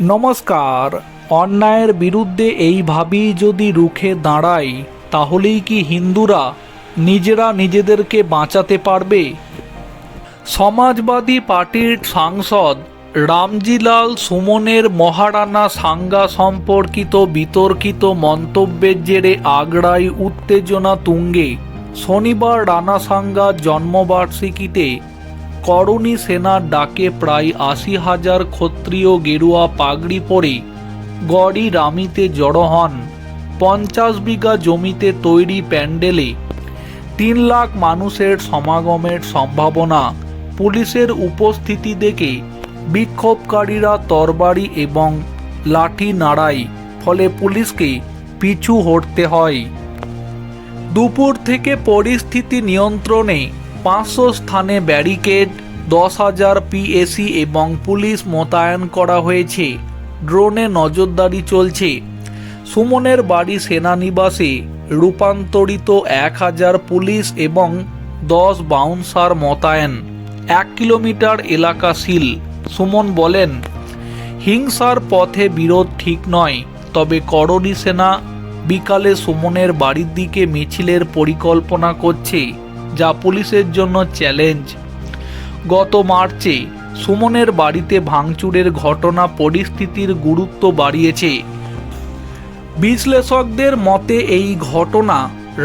নমস্কার, অন্যায়ের বিরুদ্ধে এইভাবেই যদি রুখে দাঁড়াই তাহলেই কি হিন্দুরা নিজেরা নিজেদেরকে বাঁচাতে পারবে? সমাজবাদী পার্টির সাংসদ রামজিলাল সুমনের মহারানা সাঙ্গা সম্পর্কিত বিতর্কিত মন্তব্যের জেরে আগ্রায় উত্তেজনা তুঙ্গে। শনিবার রানা সাঙ্গার জন্মবার্ষিকীতে করণী সেনার ডাকে প্রায় আশি হাজার ক্ষত্রিয় গেরুয়া পাগড়ি পরে গড়ি রামিতে জড়ো হন। পঞ্চাশ বিঘা জমিতে তৈরি প্যান্ডেলে তিন লাখ মানুষের সমাগমের সম্ভাবনা পুলিশের উপস্থিতি দেখে বিক্ষোভকারীরা তরবারি এবং লাঠি নাড়ায়, ফলে পুলিশকে পিছু হটতে হয়। দুপুর থেকে পরিস্থিতি নিয়ন্ত্রণে পাঁচশো স্থানে ব্যারিকেড, দশ হাজার পিএসি এবং পুলিশ মোতায়েন করা হয়েছে। ড্রোনে নজরদারি চলছে। সুমনের বাড়ি সেনানিবাসে রূপান্তরিত এক হাজার পুলিশ এবং দশ বাউন্সার মোতায়েন। এক কিলোমিটার এলাকা সিল। সুমন বলেন, হিংসার পথে বিরোধ ঠিক নয়, তবে করণী সেনা বিকালে সুমনের বাড়ির দিকে মিছিলের পরিকল্পনা করছে। যা পুলিশের জন্য চ্যালেঞ্জ। গত মার্চে সুমনের বাড়িতে ভাঙচুরের ঘটনা পরিস্থিতির গুরুত্ব বাড়িয়েছে। বিশ্লেষকদের মতে এই ঘটনা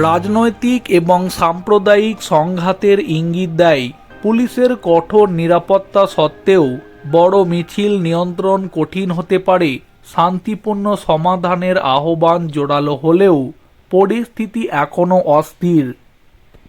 রাজনৈতিক এবং সাম্প্রদায়িক সংঘাতের ইঙ্গিত দেয়। পুলিশের কঠোর নিরাপত্তা সত্ত্বেও বড় মিছিল নিয়ন্ত্রণ কঠিন হতে পারে। শান্তিপূর্ণ সমাধানের আহ্বান জোরালো হলেও পরিস্থিতি এখনও অস্থির।